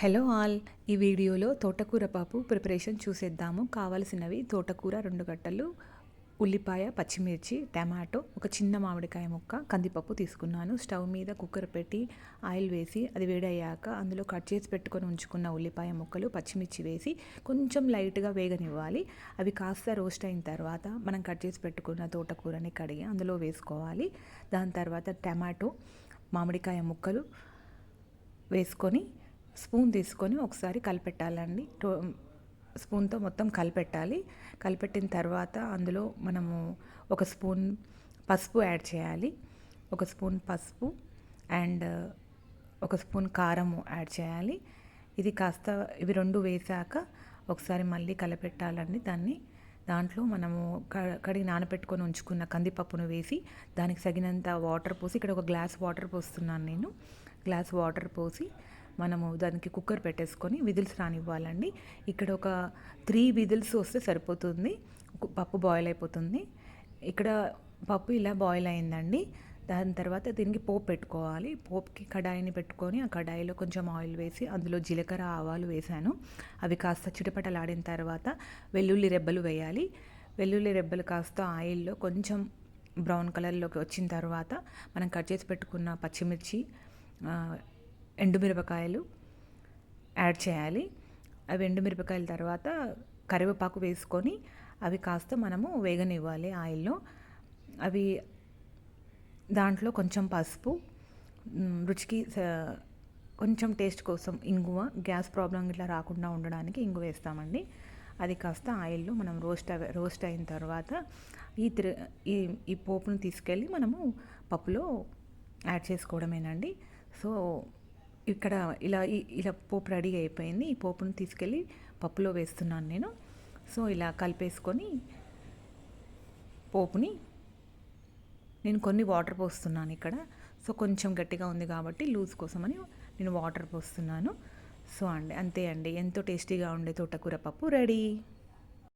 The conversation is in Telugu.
Hello all. ఈ వీడియోలో తోటకూర పాపు ప్రిపరేషన్ చూసేద్దాము. కావలసినవి తోటకూర రెండు గట్టలు ఉల్లిపాయ పచ్చిమిర్చి టమాటో ఒక చిన్న మామిడికాయ ముక్క కందిపప్పు తీసుకున్నాను. స్టవ్ మీద కుక్కర్ పెట్టి ఆయిల్ వేసి అది వేడయ్యాక అందులో కట్ చేసి పెట్టుకొని ఉంచుకున్న ఉల్లిపాయ ముక్కలు పచ్చిమిర్చి వేసి కొంచెం లైట్గా వేగనివ్వాలి. అవి కాస్త రోస్ట్ అయిన తర్వాత మనం కట్ చేసి పెట్టుకున్న తోటకూరని కడిగి అందులో వేసుకోవాలి. దాని తర్వాత టమాటో మామిడికాయ ముక్కలు వేసుకొని స్పూన్ తీసుకొని ఒకసారి కలిపెట్టాలండి. స్పూన్తో మొత్తం కలిపెట్టాలి. కలిపెట్టిన తర్వాత అందులో మనము ఒక స్పూన్ పసుపు యాడ్ చేయాలి. ఒక స్పూన్ పసుపు అండ్ ఒక స్పూన్ కారము యాడ్ చేయాలి. ఇది కాస్త ఇవి రెండు వేసాక ఒకసారి మళ్ళీ కలిపెట్టాలండి దాన్ని. దాంట్లో మనము కడిగి నానబెట్టుకొని ఉంచుకున్న కందిపప్పును వేసి దానికి తగినంత వాటర్ పోసి ఇక్కడ ఒక గ్లాస్ వాటర్ పోస్తున్నాను నేను. గ్లాస్ వాటర్ పోసి మనము దానికి కుక్కర్ పెట్టేసుకొని విజిల్స్ రానివ్వాలండి. ఇక్కడ ఒక త్రీ విజిల్స్ వస్తే సరిపోతుంది. పప్పు బాయిల్ అయిపోతుంది. ఇక్కడ పప్పు ఇలా బాయిల్ అయిందండి. దాని తర్వాత దీనికి పోపు పెట్టుకోవాలి. పోపుకి కడాయిని పెట్టుకొని ఆ కడాయిలో కొంచెం ఆయిల్ వేసి అందులో జీలకర్ర ఆవాలు వేసాను. అవి కాస్త చిటపటలాడిన తర్వాత వెల్లుల్లి రెబ్బలు వేయాలి. వెల్లుల్లి రెబ్బలు కాస్త ఆయిల్లో కొంచెం బ్రౌన్ కలర్లోకి వచ్చిన తర్వాత మనం కట్ చేసి పెట్టుకున్న పచ్చిమిర్చి ఎండుమిరపకాయలు యాడ్ చేయాలి. అవి ఎండుమిరపకాయల తర్వాత కరివేపాకు వేసుకొని అవి కాస్త మనము వేగనివ్వాలి ఆయిల్లో. అవి దాంట్లో కొంచెం పసుపు రుచికి కొంచెం టేస్ట్ కోసం ఇంగువ గ్యాస్ ప్రాబ్లం ఇట్లా రాకుండా ఉండడానికి ఇంగు వేస్తామండి. అది కాస్త ఆయిల్లో మనం రోస్ట్ రోస్ట్ అయిన తర్వాత ఈ ఈ ఈ పోపును తీసుకెళ్ళి మనము పప్పులో యాడ్ చేసుకోవడమేనండి. సో ఇక్కడ ఇలా ఇలా పోపు రెడీ అయిపోయింది. ఈ పోపును తీసుకెళ్ళి పప్పులో వేస్తున్నాను నేను. సో ఇలా కలిపేసుకొని పోపుని నేను కొన్ని వాటర్ పోస్తున్నాను ఇక్కడ. సో కొంచెం గట్టిగా ఉంది కాబట్టి లూజ్ కోసమని నేను వాటర్ పోస్తున్నాను. సో అండి అంతే అండి. ఎంతో టేస్టీగా ఉండే తోటకూర పప్పు రెడీ.